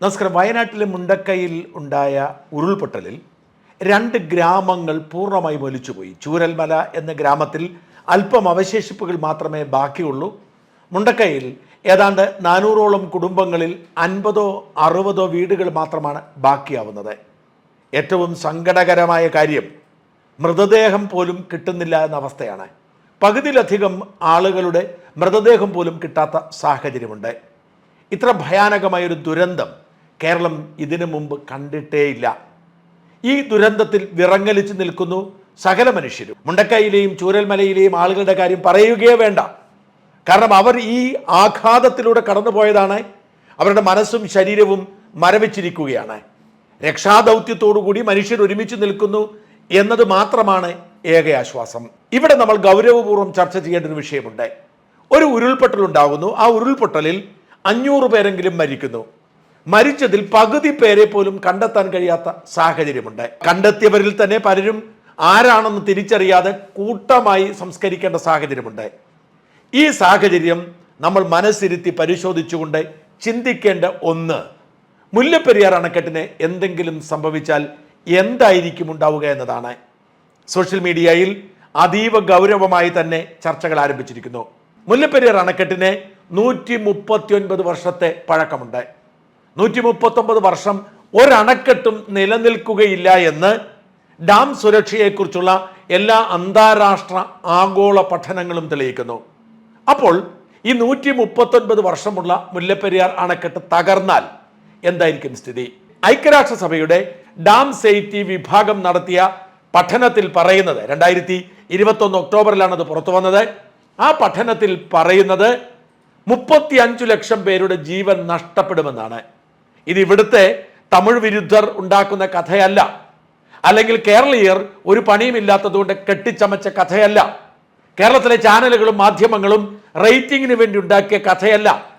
നമസ്കാരം. വയനാട്ടിലെ മുണ്ടക്കയിൽ ഉണ്ടായ ഉരുൾപൊട്ടലിൽ രണ്ട് ഗ്രാമങ്ങൾ പൂർണമായും ഒലിച്ചുപോയി ചൂരൽമല എന്ന ഗ്രാമത്തിൽ അല്പം അവശേഷിപ്പുകൾ മാത്രമേ ബാക്കിയുള്ളൂ. മുണ്ടക്കയിൽ ഏതാണ്ട് നാനൂറോളം കുടുംബങ്ങളിൽ അൻപതോ അറുപതോ വീടുകൾ മാത്രമാണ് ബാക്കിയാവുന്നത്. ഏറ്റവും സങ്കടകരമായ കാര്യം മൃതദേഹം പോലും കിട്ടുന്നില്ല എന്ന അവസ്ഥയാണ്. പകുതിയിലധികം ആളുകളുടെ മൃതദേഹം പോലും കിട്ടാത്ത സാഹചര്യമുണ്ട്. ഇത്ര ഭയാനകമായൊരു ദുരന്തം കേരളം ഇതിനു മുമ്പ് കണ്ടിട്ടേയില്ല. ഈ ദുരന്തത്തിൽ വിറങ്ങലിച്ച് നിൽക്കുന്നു സകല മനുഷ്യരും. മുണ്ടക്കൈയിലെയും ചൂരൽമലയിലെയും ആളുകളുടെ കാര്യം പറയുകയേ വേണ്ട. കാരണം അവർ ഈ ആഘാതത്തിലൂടെ കടന്നുപോയതാണ്. അവരുടെ മനസ്സും ശരീരവും മരവിച്ചിരിക്കുകയാണ്. രക്ഷാദൗത്യത്തോടുകൂടി മനുഷ്യർ ഒരുമിച്ച് നിൽക്കുന്നു എന്നത് മാത്രമാണ് ഏക ആശ്വാസം. ഇവിടെ നമ്മൾ ഗൗരവപൂർവം ചർച്ച ചെയ്യേണ്ട ഒരു വിഷയമുണ്ട്. ഒരു ഉരുൾപൊട്ടൽ ഉണ്ടാകുന്നു. ആ ഉരുൾപൊട്ടലിൽ അഞ്ഞൂറ് പേരെങ്കിലും മരിക്കുന്നു. മരിച്ചതിൽ പകുതി പേരെ പോലും കണ്ടെത്താൻ കഴിയാത്ത സാഹചര്യമുണ്ട്. കണ്ടെത്തിയവരിൽ തന്നെ പലരും ആരാണെന്ന് തിരിച്ചറിയാതെ കൂട്ടമായി സംസ്കരിക്കേണ്ട സാഹചര്യമുണ്ട്. ഈ സാഹചര്യം നമ്മൾ മനസ്സിരുത്തി പരിശോധിച്ചുകൊണ്ട് ചിന്തിക്കേണ്ട ഒന്ന് മുല്ലപ്പെരിയാർ അണക്കെട്ടിന് എന്തെങ്കിലും സംഭവിച്ചാൽ എന്തായിരിക്കും ഉണ്ടാവുക എന്നതാണ്. സോഷ്യൽ മീഡിയയിൽ അതീവ ഗൗരവമായി തന്നെ ചർച്ചകൾ ആരംഭിച്ചിരിക്കുന്നു. മുല്ലപ്പെരിയാർ അണക്കെട്ടിന് നൂറ്റി മുപ്പത്തിയൊൻപത് വർഷത്തെ പഴക്കമുണ്ട്. നൂറ്റി മുപ്പത്തൊമ്പത് വർഷം ഒരണക്കെട്ടും നിലനിൽക്കുകയില്ല എന്ന് ഡാം സുരക്ഷയെക്കുറിച്ചുള്ള എല്ലാ അന്താരാഷ്ട്ര ആഗോള പഠനങ്ങളും തെളിയിക്കുന്നു. അപ്പോൾ ഈ നൂറ്റി മുപ്പത്തൊൻപത് വർഷമുള്ള മുല്ലപ്പെരിയാർ അണക്കെട്ട് തകർന്നാൽ എന്തായിരിക്കും സ്ഥിതി? ഐക്യരാഷ്ട്രസഭയുടെ ഡാം സേഫ്റ്റി വിഭാഗം നടത്തിയ പഠനത്തിൽ പറയുന്നത് രണ്ടായിരത്തി ഇരുപത്തൊന്ന് ഒക്ടോബറിലാണ് അത് പുറത്തു വന്നത്. ആ പഠനത്തിൽ പറയുന്നത് മുപ്പത്തി അഞ്ചു ലക്ഷം പേരുടെ ജീവൻ നഷ്ടപ്പെടുമെന്നാണ്. ഇത് ഇവിടുത്തെ തമിഴ് വിരുദ്ധർ ഉണ്ടാക്കുന്ന കഥയല്ല. അല്ലെങ്കിൽ കേരളീയർ ഒരു പണിയുമില്ലാത്തതുകൊണ്ട് കെട്ടിച്ചമച്ച കഥയല്ല. കേരളത്തിലെ ചാനലുകളും മാധ്യമങ്ങളും റേറ്റിംഗിന് വേണ്ടി ഉണ്ടാക്കിയ കഥയല്ല.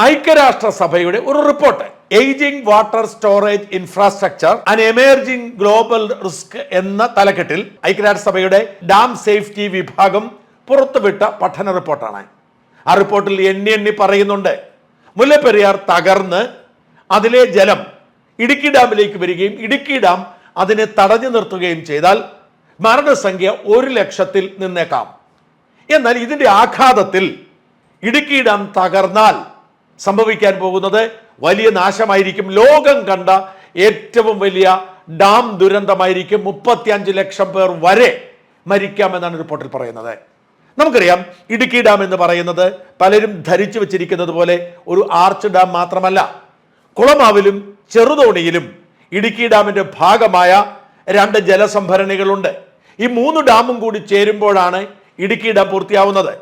ഐക്യരാഷ്ട്രസഭയുടെ ഒരു report. Ageing water storage infrastructure and emerging global risk എന്ന തലക്കെട്ടിൽ ഐക്യരാഷ്ട്ര സഭയുടെ ഡാം സേഫ്റ്റി വിഭാഗം പുറത്തുവിട്ട പഠന റിപ്പോർട്ടാണ്. ആ റിപ്പോർട്ടിൽ എണ്ണി എണ്ണി പറയുന്നുണ്ട്. മുല്ലപ്പെരിയാർ തകർന്ന് അതിലെ ജലം ഇടുക്കി ഡാമിലേക്ക് വരികയും ഇടുക്കി ഡാം അതിനെ തടഞ്ഞു നിർത്തുകയും ചെയ്താൽ മരണസംഖ്യ ഒരു ലക്ഷത്തിൽ നിന്നേക്കാം. എന്നാൽ ഇതിന്റെ ആഘാതത്തിൽ ഇടുക്കി ഡാം തകർന്നാൽ സംഭവിക്കാൻ പോകുന്നത് വലിയ നാശമായിരിക്കും. ലോകം കണ്ട ഏറ്റവും വലിയ ഡാം ദുരന്തമായിരിക്കും. മുപ്പത്തിയഞ്ച് ലക്ഷം പേർ വരെ മരിക്കാമെന്നാണ് റിപ്പോർട്ടിൽ പറയുന്നത്. നമുക്കറിയാം ഇടുക്കി ഡാം എന്ന് പറയുന്നത് പലരും ധരിച്ചു വെച്ചിരിക്കുന്നത് പോലെ ഒരു ആർച്ച് ഡാം മാത്രമല്ല. കുളമാവിലും ചെറുതോണിയിലും ഇടുക്കി ഡാമിന്റെ ഭാഗമായ രണ്ട് ജലസംഭരണികളുണ്ട്. ഈ മൂന്ന് ഡാമും കൂടി ചേരുമ്പോഴാണ് ഇടുക്കി ഡാം പൂർത്തിയാവുന്നത്.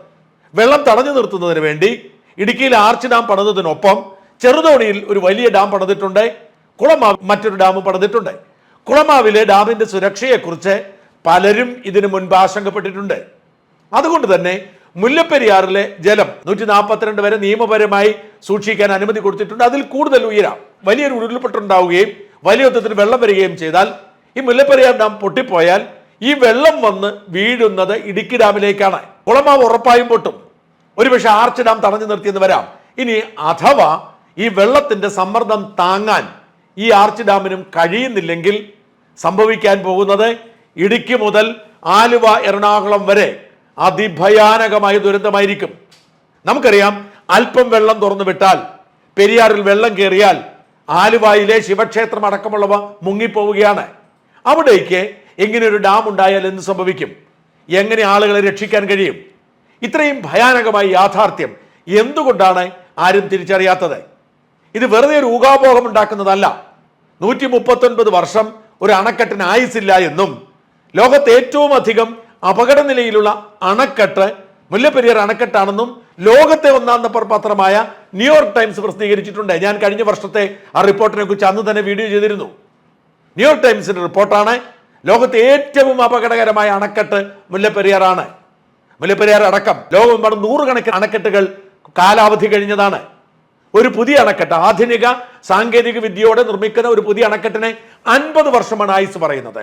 വെള്ളം തടഞ്ഞു നിർത്തുന്നതിന് വേണ്ടി ഇടുക്കിയിൽ ആർച്ച് ഡാം പണിതതിനൊപ്പം ചെറുതോണിയിൽ ഒരു വലിയ ഡാം പണിതിട്ടുണ്ട്. കുളമാവ് മറ്റൊരു ഡാം പണിതിട്ടുണ്ട്. കുളമാവിലെ ഡാമിന്റെ സുരക്ഷയെക്കുറിച്ച് പലരും ഇതിനു മുൻപ് ആശങ്കപ്പെട്ടിട്ടുണ്ട്. അതുകൊണ്ട് തന്നെ മുല്ലപ്പെരിയാറിലെ ജലം നൂറ്റി നാൽപ്പത്തിരണ്ട് വരെ നിയമപരമായി സൂക്ഷിക്കാൻ അനുമതി കൊടുത്തിട്ടുണ്ട്. അതിൽ കൂടുതൽ ഉയരാം. വലിയൊരു ഉരുൾപൊട്ടുണ്ടാവുകയും വലിയ യുദ്ധത്തിന് വെള്ളം വരികയും ചെയ്താൽ ഈ മുല്ലപ്പെരിയാർ ഡാം പൊട്ടിപ്പോയാൽ ഈ വെള്ളം വന്ന് വീഴുന്നത് ഇടുക്കി ഡാമിലേക്കാണ്. കുളമാവ് ഉറപ്പായും പൊട്ടും. ഒരുപക്ഷെ ആർച്ച് ഡാം തടഞ്ഞു നിർത്തിയെന്ന് വരാം. ഇനി അഥവാ ഈ വെള്ളത്തിന്റെ സമ്മർദ്ദം താങ്ങാൻ ഈ ആർച്ച് ഡാമിനും കഴിയുന്നില്ലെങ്കിൽ സംഭവിക്കാൻ പോകുന്നത് ഇടുക്കി മുതൽ ആലുവ എറണാകുളം വരെ അതിഭയാനകമായ ദുരന്തമായിരിക്കും. നമുക്കറിയാം അല്പം വെള്ളം തുറന്നു വിട്ടാൽ പെരിയാറിൽ വെള്ളം കയറിയാൽ ആലുവായിലെ ശിവക്ഷേത്രം അടക്കമുള്ളവ മുങ്ങിപ്പോവുകയാണ്. അവിടേക്ക് എങ്ങനെ ഒരു ഡാം ഉണ്ടായാൽ എന്ത് സംഭവിക്കും? എങ്ങനെ ആളുകളെ രക്ഷിക്കാൻ കഴിയും? ഇത്രയും ഭയാനകമായ യാഥാർത്ഥ്യം എന്തുകൊണ്ടാണ് ആരും തിരിച്ചറിയാത്തത്? ഇത് വെറുതെ ഒരു ഊഹാപോഹം ഉണ്ടാക്കുന്നതല്ല. നൂറ്റി മുപ്പത്തൊൻപത് വർഷം ഒരു അണക്കെട്ടിന് ആയുസില്ല എന്നും ലോകത്ത് ഏറ്റവും അധികം അപകട നിലയിലുള്ള അണക്കെട്ട് മുല്ലപ്പെരിയാർ അണക്കെട്ടാണെന്നും ലോകത്തെ ഒന്നാം നമ്പർ പത്രമായ ന്യൂയോർക്ക് ടൈംസ് പ്രസിദ്ധീകരിച്ചിട്ടുണ്ട്. ഞാൻ കഴിഞ്ഞ വർഷത്തെ ആ റിപ്പോർട്ടിനെ കുറിച്ച് അന്ന് തന്നെ വീഡിയോ ചെയ്തിരുന്നു. ന്യൂയോർക്ക് ടൈംസിന്റെ റിപ്പോർട്ടാണ്. ലോകത്തെ ഏറ്റവും അപകടകരമായ അണക്കെട്ട് മുല്ലപ്പെരിയാറാണ് മുല്ലപ്പെരിയാർ അടക്കം ലോകമെമ്പാടും നൂറുകണക്കിന് അണക്കെട്ടുകൾ കാലാവധി കഴിഞ്ഞതാണ്. ഒരു പുതിയ അണക്കെട്ട് ആധുനിക സാങ്കേതിക വിദ്യയോടെ നിർമ്മിക്കുന്ന ഒരു പുതിയ അണക്കെട്ടിനെ അൻപത് വർഷമാണ് ആയുസ് പറയുന്നത്.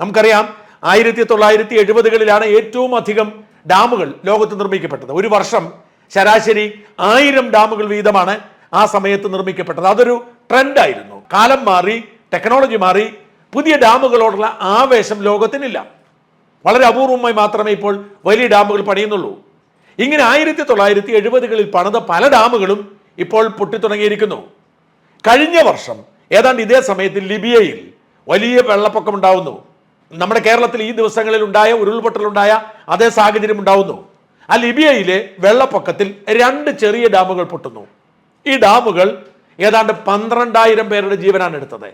നമുക്കറിയാം ആയിരത്തി തൊള്ളായിരത്തി എഴുപതുകളിലാണ് ഏറ്റവും അധികം ഡാമുകൾ ലോകത്ത് നിർമ്മിക്കപ്പെട്ടത്. ഒരു വർഷം ശരാശരി ആയിരം ഡാമുകൾ വീതമാണ് ആ സമയത്ത് നിർമ്മിക്കപ്പെട്ടത്. അതൊരു ട്രെൻഡായിരുന്നു. കാലം മാറി ടെക്നോളജി മാറി പുതിയ ഡാമുകളോടുള്ള ആവേശം ലോകത്തിനില്ല. വളരെ അപൂർവമായി മാത്രമേ ഇപ്പോൾ വലിയ ഡാമുകൾ പണിയുന്നുള്ളൂ. ഇങ്ങനെ ആയിരത്തി തൊള്ളായിരത്തി എഴുപതുകളിൽ പണിത പല ഡാമുകളും ഇപ്പോൾ പൊട്ടിത്തുടങ്ങിയിരിക്കുന്നു. കഴിഞ്ഞ വർഷം ഏതാണ്ട് ഇതേ സമയത്ത് ലിബിയയിൽ വലിയ വെള്ളപ്പൊക്കം ഉണ്ടാവുന്നു. നമ്മുടെ കേരളത്തിൽ ഈ ദിവസങ്ങളിൽ ഉണ്ടായ ഉരുൾപൊട്ടലുണ്ടായ അതേ സാഹചര്യം ഉണ്ടാവുന്നു. ആ ലിബിയയിലെ വെള്ളപ്പൊക്കത്തിൽ രണ്ട് ചെറിയ ഡാമുകൾ പൊട്ടുന്നു. ഈ ഡാമുകൾ ഏതാണ്ട് പന്ത്രണ്ടായിരം പേരുടെ ജീവനാണ് എടുത്തത്.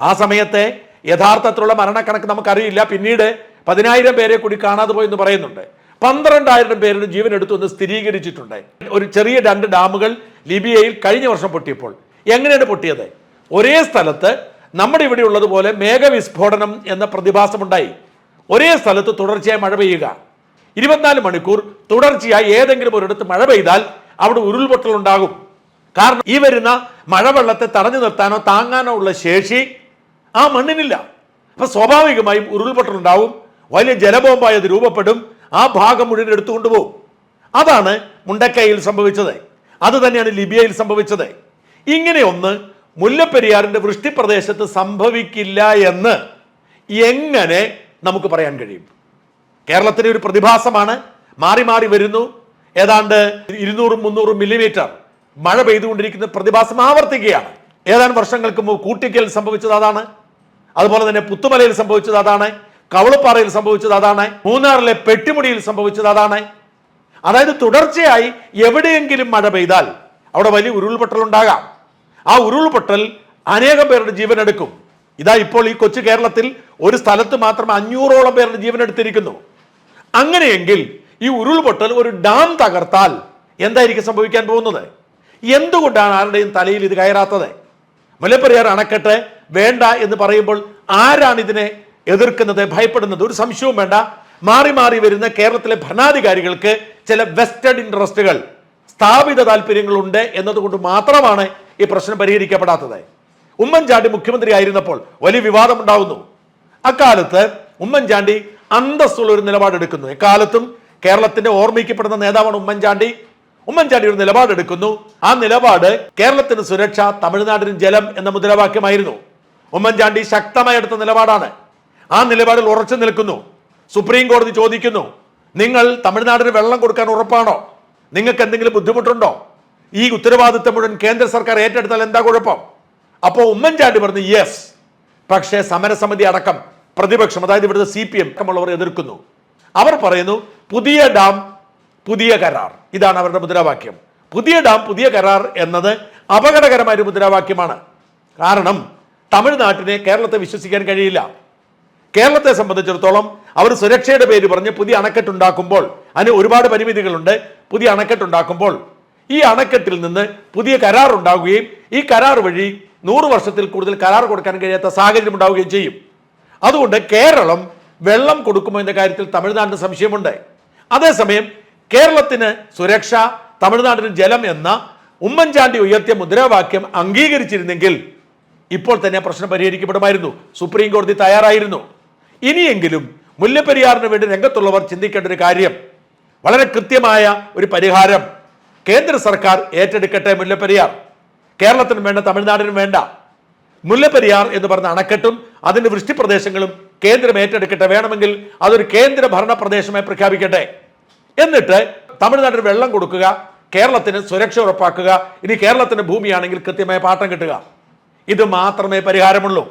ആ സമയത്തെ യഥാർത്ഥത്തിലുള്ള മരണക്കണക്ക് നമുക്കറിയില്ല. പിന്നീട് പതിനായിരം പേരെ കൂടി കാണാതെ പോയെന്ന് പറയുന്നുണ്ട്. പന്ത്രണ്ടായിരം പേരുടെ ജീവൻ എടുത്തു എന്ന് സ്ഥിരീകരിച്ചിട്ടുണ്ട്. ഒരു ചെറിയ രണ്ട് ഡാമുകൾ ലിബിയയിൽ കഴിഞ്ഞ വർഷം പൊട്ടിയപ്പോൾ. എങ്ങനെയാണ് പൊട്ടിയത്? ഒരേ സ്ഥലത്ത് നമ്മുടെ ഇവിടെ ഉള്ളതുപോലെ മേഘവിസ്ഫോടനം എന്ന പ്രതിഭാസമുണ്ടായി. ഒരേ സ്ഥലത്ത് തുടർച്ചയായി മഴ പെയ്യുക. ഇരുപത്തിനാല് മണിക്കൂർ തുടർച്ചയായി ഏതെങ്കിലും ഒരിടത്ത് മഴ പെയ്താൽ അവിടെ ഉരുൾപൊട്ടൽ ഉണ്ടാകും കാരണം ഈ വരുന്ന മഴവെള്ളത്തെ തടഞ്ഞു നിർത്താനോ താങ്ങാനോ ഉള്ള ശേഷി ആ മണ്ണിനില്ല. അപ്പൊ സ്വാഭാവികമായും ഉരുൾപൊട്ടൽ ഉണ്ടാവും വലിയ ജലബോംബായി അത് രൂപപ്പെടും. ആ ഭാഗം മുഴുവൻ എടുത്തുകൊണ്ടുപോകും അതാണ് മുണ്ടക്കൈയിൽ സംഭവിച്ചത്. അത് തന്നെയാണ് ലിബിയയിൽ സംഭവിച്ചത്. ഇങ്ങനെ ഒന്ന് മുല്ലപ്പെരിയാറിന്റെ വൃഷ്ടിപ്രദേശത്ത് സംഭവിക്കില്ല എന്ന് എങ്ങനെ നമുക്ക് പറയാൻ കഴിയും? കേരളത്തിലെ ഒരു പ്രതിഭാസമാണ് മാറി മാറി വരുന്നു. ഏതാണ്ട് ഇരുന്നൂറും മുന്നൂറും മില്ലിമീറ്റർ മഴ പെയ്തുകൊണ്ടിരിക്കുന്ന പ്രതിഭാസം ആവർത്തിക്കുകയാണ്. ഏതാനും വർഷങ്ങൾക്ക് മുമ്പ് കൂട്ടിക്കൽ സംഭവിച്ചത് അതാണ്. അതുപോലെ തന്നെ പുത്തുമലയിൽ സംഭവിച്ചത് അതാണ്. കവളപ്പാറയിൽ സംഭവിച്ചത് അതാണ്. മൂന്നാറിലെ പെട്ടിമുടിയിൽ സംഭവിച്ചത് അതാണ്. അതായത് തുടർച്ചയായി എവിടെയെങ്കിലും മഴ പെയ്താൽ അവിടെ വലിയ ഉരുൾപൊട്ടൽ ഉണ്ടാകാം ആ ഉരുൾപൊട്ടൽ അനേകം പേരുടെ ജീവൻ എടുക്കും ഇതാ ഇപ്പോൾ ഈ കൊച്ചു കേരളത്തിൽ ഒരു സ്ഥലത്ത് മാത്രം അഞ്ഞൂറോളം പേരുടെ ജീവൻ എടുത്തിരിക്കുന്നു അങ്ങനെയെങ്കിൽ ഈ ഉരുൾപൊട്ടൽ ഒരു ഡാം തകർത്താൽ എന്തായിരിക്കും സംഭവിക്കാൻ പോകുന്നത്? എന്തുകൊണ്ടാണ് ആരുടെയും തലയിൽ ഇത് കയറാത്തത്? മുല്ലപ്പെരിയാർ അണക്കെട്ട് വേണ്ട എന്ന് പറയുമ്പോൾ ആരാണ് ഇതിനെ എതിർക്കുന്നത്? ഭയപ്പെടുന്നത്? ഒരു സംശയവും വേണ്ട. മാറി മാറി വരുന്ന കേരളത്തിലെ ഭരണാധികാരികൾക്ക് ചില വെസ്റ്റഡ് ഇൻട്രസ്റ്റുകൾ. സ്ഥാപിത താല്പര്യങ്ങളുണ്ട് എന്നതുകൊണ്ട് മാത്രമാണ് ഈ പ്രശ്നം പരിഹരിക്കപ്പെടാത്തത്. ഉമ്മൻചാണ്ടി മുഖ്യമന്ത്രി ആയിരുന്നപ്പോൾ വലിയ വിവാദം ഉണ്ടാവുന്നു. അക്കാലത്ത് ഉമ്മൻചാണ്ടി അന്തസ്സുള്ള ഒരു നിലപാടെടുക്കുന്നു എക്കാലത്തും കേരളത്തിന്റെ ഓർമ്മിക്കപ്പെടുന്ന നേതാവാണ് ഉമ്മൻചാണ്ടി. ഉമ്മൻചാണ്ടി ഒരു നിലപാടെടുക്കുന്നു ആ നിലപാട് കേരളത്തിന് സുരക്ഷ തമിഴ്നാടിന് ജലം എന്ന മുദ്രാവാക്യമായിരുന്നു. ഉമ്മൻചാണ്ടി ശക്തമായി എടുത്ത നിലപാടാണ്. ആ നിലപാടിൽ ഉറച്ചു നിൽക്കുന്നു. സുപ്രീം കോടതി ചോദിക്കുന്നു നിങ്ങൾ തമിഴ്നാടിന് വെള്ളം കൊടുക്കാൻ ഉറപ്പാണോ? നിങ്ങൾക്ക് എന്തെങ്കിലും ബുദ്ധിമുട്ടുണ്ടോ? ഈ ഉത്തരവാദിത്തം മുഴുവൻ കേന്ദ്ര സർക്കാർ ഏറ്റെടുത്താൽ എന്താ കുഴപ്പം? അപ്പോൾ ഉമ്മൻചാണ്ടി പറഞ്ഞു യെസ് പക്ഷേ സമരസമിതി അടക്കം പ്രതിപക്ഷം അതായത് ഇവിടുത്തെ സി പി എം അടക്കമുള്ളവർ എതിർക്കുന്നു. അവർ പറയുന്നു പുതിയ ഡാം പുതിയ കരാർ. ഇതാണ് അവരുടെ മുദ്രാവാക്യം. പുതിയ ഡാം പുതിയ കരാർ എന്നത് അപകടകരമായ ഒരു മുദ്രാവാക്യമാണ്. കാരണം തമിഴ്നാട്ടിനെ കേരളത്തെ വിശ്വസിക്കാൻ കഴിയില്ല. കേരളത്തെ സംബന്ധിച്ചിടത്തോളം അവർ സുരക്ഷയുടെ പേര് പറഞ്ഞ് പുതിയ അണക്കെട്ടുണ്ടാക്കുമ്പോൾ അതിന് ഒരുപാട് പരിമിതികളുണ്ട്. പുതിയ അണക്കെട്ടുണ്ടാക്കുമ്പോൾ ഈ അണക്കെട്ടിൽ നിന്ന് പുതിയ കരാർ ഉണ്ടാവുകയും ഈ കരാർ വഴി നൂറ് വർഷത്തിൽ കൂടുതൽ കരാർ കൊടുക്കാൻ കഴിയാത്ത സാഹചര്യം ഉണ്ടാവുകയും ചെയ്യും. അതുകൊണ്ട് കേരളം വെള്ളം കൊടുക്കുമോ എന്ന കാര്യത്തിൽ തമിഴ്നാടിന് സംശയമുണ്ട്. അതേസമയം കേരളത്തിന് സുരക്ഷ തമിഴ്നാടിന് ജലം എന്ന ഉമ്മൻചാണ്ടി ഉയർത്തിയ മുദ്രാവാക്യം അംഗീകരിച്ചിരുന്നെങ്കിൽ ഇപ്പോൾ തന്നെ പ്രശ്നം പരിഹരിക്കപ്പെടുമായിരുന്നു. സുപ്രീം കോടതി തയ്യാറായിരുന്നു. ഇനിയെങ്കിലും മുല്ലപ്പെരിയാറിന് വേണ്ടി രംഗത്തുള്ളവർ ചിന്തിക്കേണ്ട ഒരു കാര്യം. വളരെ കൃത്യമായ ഒരു പരിഹാരം കേന്ദ്ര സർക്കാർ ഏറ്റെടുക്കട്ടെ മുല്ലപ്പെരിയാർ. കേരളത്തിന് വേണ്ട തമിഴ്നാടിനും വേണ്ട. മുല്ലപ്പെരിയാർ എന്ന് പറഞ്ഞ അണക്കെട്ടും അതിന്റെ വൃഷ്ടിപ്രദേശങ്ങളും കേന്ദ്രം ഏറ്റെടുക്കട്ടെ വേണമെങ്കിൽ അതൊരു കേന്ദ്ര ഭരണ പ്രദേശമായി പ്രഖ്യാപിക്കട്ടെ. എന്നിട്ട് തമിഴ്നാട്ടിന് വെള്ളം കൊടുക്കുക കേരളത്തിന് സുരക്ഷ ഉറപ്പാക്കുക ഇനി കേരളത്തിന്റെ ഭൂമിയാണെങ്കിൽ കൃത്യമായ പാട്ടം കിട്ടുക. ഇത് മാത്രമേ പരിഹാരമുള്ളൂ.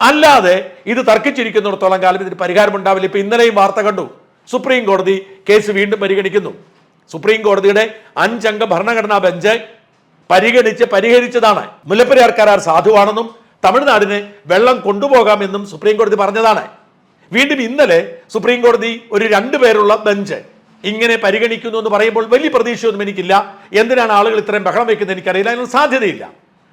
അല്ലാതെ ഇത് തർക്കിച്ചിരിക്കുന്നിടത്തോളം കാലം ഇതിന് പരിഹാരമുണ്ടാവില്ല. ഇപ്പൊ ഇന്നലെയും വാർത്ത കണ്ടു. സുപ്രീം കോടതി കേസ് വീണ്ടും പരിഗണിക്കുന്നു. സുപ്രീം കോടതിയുടെ അഞ്ചംഗ ഭരണഘടനാ ബെഞ്ച് പരിഗണിച്ച് പരിഹരിച്ചതാണ്. മുല്ലപ്പെരിയാർ കരാർ സാധുവാണെന്നും തമിഴ്നാടിന് വെള്ളം കൊണ്ടുപോകാമെന്നും സുപ്രീം കോടതി പറഞ്ഞതാണ്. വീണ്ടും ഇന്നലെ സുപ്രീം കോടതി ഒരു രണ്ടു പേരുള്ള ബെഞ്ച് ഇങ്ങനെ പരിഗണിക്കുന്നു എന്ന് പറയുമ്പോൾ വലിയ പ്രതീക്ഷയൊന്നും എനിക്കില്ല. എന്തിനാണ് ആളുകൾ ഇത്രയും ബഹളം വെക്കുന്നത് എനിക്കറിയില്ല. അതിനൊന്നും സാധ്യതയില്ല.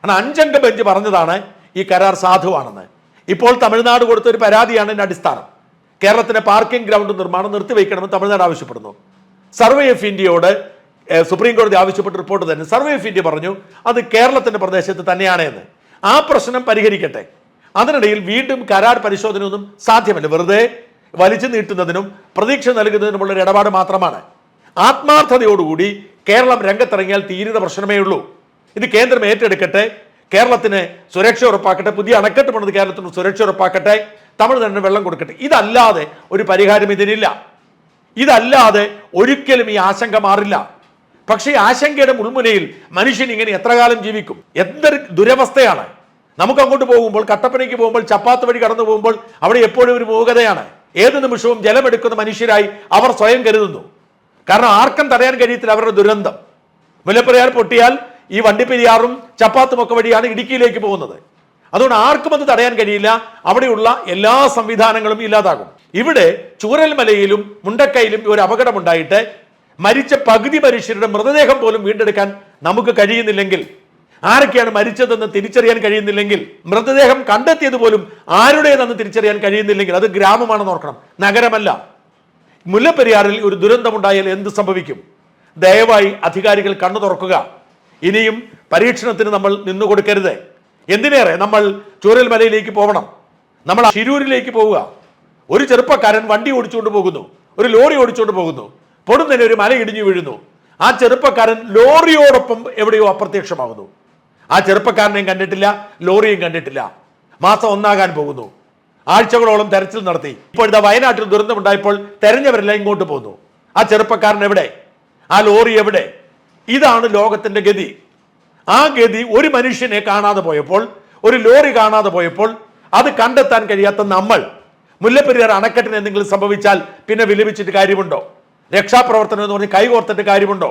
കാരണം അഞ്ചംഗ ബെഞ്ച് പറഞ്ഞതാണ് ഈ കരാർ സാധുവാണെന്ന്. ഇപ്പോൾ തമിഴ്നാട് കൊടുത്തൊരു പരാതിയാണ് എന്റെ അടിസ്ഥാനം. കേരളത്തിന്റെ പാർക്കിംഗ് ഗ്രൗണ്ട് നിർമ്മാണം നിർത്തിവെക്കണമെന്ന് തമിഴ്നാട് ആവശ്യപ്പെടുന്നു. സർവേ ഓഫ് ഇന്ത്യയോട് സുപ്രീം കോടതി ആവശ്യപ്പെട്ട റിപ്പോർട്ട് തന്നെ. സർവേ ഓഫ് ഇന്ത്യ പറഞ്ഞു അത് കേരളത്തിന്റെ പ്രദേശത്ത് തന്നെയാണ് എന്ന്. ആ പ്രശ്നം പരിഹരിക്കട്ടെ. അതിനിടയിൽ വീണ്ടും കരാർ പരിശോധനയൊന്നും സാധ്യമല്ല. വെറുതെ വലിച്ചു നീട്ടുന്നതിനും പ്രതീക്ഷ നൽകുന്നതിനുമുള്ള ഒരു ഇടപാട് മാത്രമാണ്. ആത്മാർത്ഥതയോടുകൂടി കേരളം രംഗത്തിറങ്ങിയാൽ തീരുന്ന പ്രശ്നമേ ഉള്ളൂ ഇത് കേന്ദ്രം ഏറ്റെടുക്കട്ടെ. കേരളത്തിന് സുരക്ഷ ഉറപ്പാക്കട്ടെ പുതിയ അണക്കെട്ട് പണിത് കേരളത്തിന് സുരക്ഷ ഉറപ്പാക്കട്ടെ തമിഴ്നാടിന് വെള്ളം കൊടുക്കട്ടെ. ഇതല്ലാതെ ഒരു പരിഹാരം ഇതിനില്ല. ഇതല്ലാതെ ഒരിക്കലും ഈ ആശങ്ക മാറില്ല. പക്ഷേ ആശങ്കയുടെ മുൾമുനയിൽ മനുഷ്യൻ ഇങ്ങനെ എത്ര കാലം ജീവിക്കും? എന്തൊരു ദുരവസ്ഥയാണ്. നമുക്ക് അങ്ങോട്ട് പോകുമ്പോൾ കട്ടപ്പനയ്ക്ക് പോകുമ്പോൾ ചപ്പാത്ത് വഴി കടന്നു പോകുമ്പോൾ അവിടെ എപ്പോഴും ഒരു മൂകതയാണ്. ഏത് നിമിഷവും ജലമെടുക്കുന്ന മനുഷ്യരായി അവർ സ്വയം കരുതുന്നു. കാരണം ആർക്കും തടയാൻ കഴിയത്തില്ല അവരുടെ ദുരന്തം. മുല്ലപ്പെരിയാർ പൊട്ടിയാൽ ഈ വണ്ടിപ്പെരിയാറും ചപ്പാത്തും ഒക്കെ വഴിയാണ് ഇടുക്കിയിലേക്ക് പോകുന്നത്. അതുകൊണ്ട് ആർക്കും അത് തടയാൻ കഴിയില്ല. അവിടെയുള്ള എല്ലാ സംവിധാനങ്ങളും ഇല്ലാതാകും. ഇവിടെ ചൂരൽമലയിലും മുണ്ടക്കയിലും ഒരു അപകടമുണ്ടായിട്ട് മരിച്ച പകുതി മനുഷ്യരുടെ മൃതദേഹം പോലും വീണ്ടെടുക്കാൻ നമുക്ക് കഴിയുന്നില്ലെങ്കിൽ ആരൊക്കെയാണ് മരിച്ചതെന്ന് തിരിച്ചറിയാൻ കഴിയുന്നില്ലെങ്കിൽ മൃതദേഹം കണ്ടെത്തിയത് പോലും ആരുടേതെന്ന് തിരിച്ചറിയാൻ കഴിയുന്നില്ലെങ്കിൽ അത് ഗ്രാമമാണെന്ന് ഓർക്കണം. നഗരമല്ല. മുല്ലപ്പെരിയാറിൽ ഒരു ദുരന്തമുണ്ടായാൽ എന്ത് സംഭവിക്കും? ദയവായി അധികാരികൾ കണ്ണു തുറക്കുക ഇനിയും പരീക്ഷണത്തിന് നമ്മൾ നിന്നു കൊടുക്കരുത്. എന്തിനേറെ നമ്മൾ ചൂരൽമലയിലേക്ക് പോകണം നമ്മൾ ശിരൂരിലേക്ക് പോവുക. ഒരു ചെറുപ്പക്കാരൻ വണ്ടി ഓടിച്ചുകൊണ്ട് പോകുന്നു. ഒരു ലോറി ഓടിച്ചുകൊണ്ട് പോകുന്നു. പൊടുന്നതിന് ഒരു മല ഇടിഞ്ഞു വീഴുന്നു. ആ ചെറുപ്പക്കാരൻ ലോറിയോടൊപ്പം എവിടെയോ അപ്രത്യക്ഷമാകുന്നു. ആ ചെറുപ്പക്കാരനെയും കണ്ടിട്ടില്ല ലോറിയും കണ്ടിട്ടില്ല. മാസം ഒന്നാകാൻ പോകുന്നു. ആഴ്ചകളോളം തെരച്ചിൽ നടത്തി. ഇപ്പോഴത്തെ വയനാട്ടിൽ ദുരന്തമുണ്ടായപ്പോൾ തെരഞ്ഞവരെല്ലാം ഇങ്ങോട്ട് പോന്നു. ആ ചെറുപ്പക്കാരൻ എവിടെ? ആ ലോറി എവിടെ? ഇതാണ് ലോകത്തിന്റെ ഗതി. ആ ഗതി ഒരു മനുഷ്യനെ കാണാതെ പോയപ്പോൾ ഒരു ലോറി കാണാതെ പോയപ്പോൾ അത് കണ്ടെത്താൻ കഴിയാത്ത നമ്മൾ. മുല്ലപ്പെരിയാർ അണക്കെട്ടിന് എന്തെങ്കിലും സംഭവിച്ചാൽ പിന്നെ വിലപിച്ചിട്ട് കാര്യമുണ്ടോ? രക്ഷാപ്രവർത്തനം എന്ന് പറഞ്ഞ് കൈകോർത്തിട്ട് കാര്യമുണ്ടോ?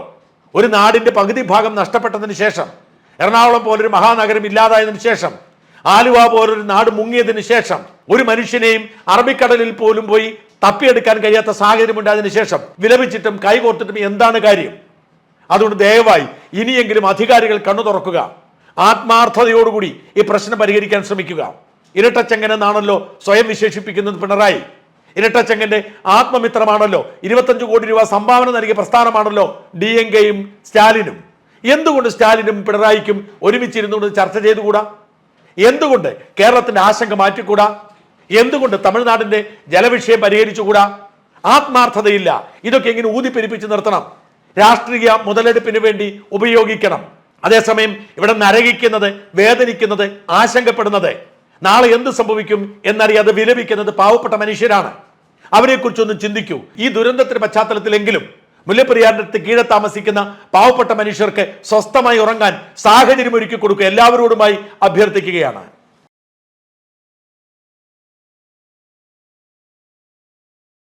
ഒരു നാടിന്റെ പകുതി ഭാഗം നഷ്ടപ്പെട്ടതിന് ശേഷം എറണാകുളം പോലൊരു മഹാനഗരം ഇല്ലാതായതിനു ശേഷം ആലുവ പോലൊരു നാട് മുങ്ങിയതിന് ശേഷം ഒരു മനുഷ്യനെയും അറബിക്കടലിൽ പോലും പോയി തപ്പിയെടുക്കാൻ കഴിയാത്ത സാഹചര്യം ഉണ്ടായതിനു ശേഷം വിലപിച്ചിട്ടും കൈകോർത്തിട്ടും എന്താണ് കാര്യം? അതുകൊണ്ട് ദയവായി ഇനിയെങ്കിലും അധികാരികൾ കണ്ണു തുറക്കുക. ആത്മാർത്ഥതയോടുകൂടി ഈ പ്രശ്നം പരിഹരിക്കാൻ ശ്രമിക്കുക. ഇരട്ടച്ചെങ്ങനെന്നാണല്ലോ സ്വയം വിശേഷിപ്പിക്കുന്നത് പിണറായി. ഇരട്ടച്ചെങ്ങന്റെ ആത്മമിത്രമാണല്ലോ ഇരുപത്തഞ്ച് കോടി രൂപ സംഭാവന നൽകിയ പ്രസ്ഥാനമാണല്ലോ ഡി എൻ കെയും സ്റ്റാലിനും. എന്തുകൊണ്ട് സ്റ്റാലിനും പിണറായിക്കും ഒരുമിച്ചിരുന്നുകൊണ്ട് ചർച്ച ചെയ്തുകൂടാ? എന്തുകൊണ്ട് കേരളത്തിന്റെ ആശങ്ക മാറ്റിക്കൂടാ? എന്തുകൊണ്ട് തമിഴ്നാടിന്റെ ജലവിഷയം പരിഹരിച്ചുകൂടാ? ആത്മാർത്ഥതയില്ല. ഇതൊക്കെ എങ്ങനെ ഊതിപ്പെരിപ്പിച്ച് നിർത്തണം. രാഷ്ട്രീയ മുതലെടുപ്പിന് വേണ്ടി ഉപയോഗിക്കണം. അതേസമയം ഇവിടെ നരകിക്കുന്നത് വേദനിക്കുന്നത് ആശങ്കപ്പെടുന്നത്. നാളെ എന്ത് സംഭവിക്കും എന്നറിയാതെ വിലപിക്കുന്നത് പാവപ്പെട്ട മനുഷ്യരാണ്. അവരെക്കുറിച്ചൊന്നും ചിന്തിക്കൂ. ഈ ദുരന്തത്തിന്റെ പശ്ചാത്തലത്തിലെങ്കിലും മുല്ലപ്പെരിയാറിന്റെ അടുത്ത് കീഴെ താമസിക്കുന്ന പാവപ്പെട്ട മനുഷ്യർക്ക് സ്വസ്ഥമായി ഉറങ്ങാൻ സാഹചര്യം ഒരുക്കി കൊടുക്കുക എല്ലാവരോടുമായി അഭ്യർത്ഥിക്കുകയാണ്.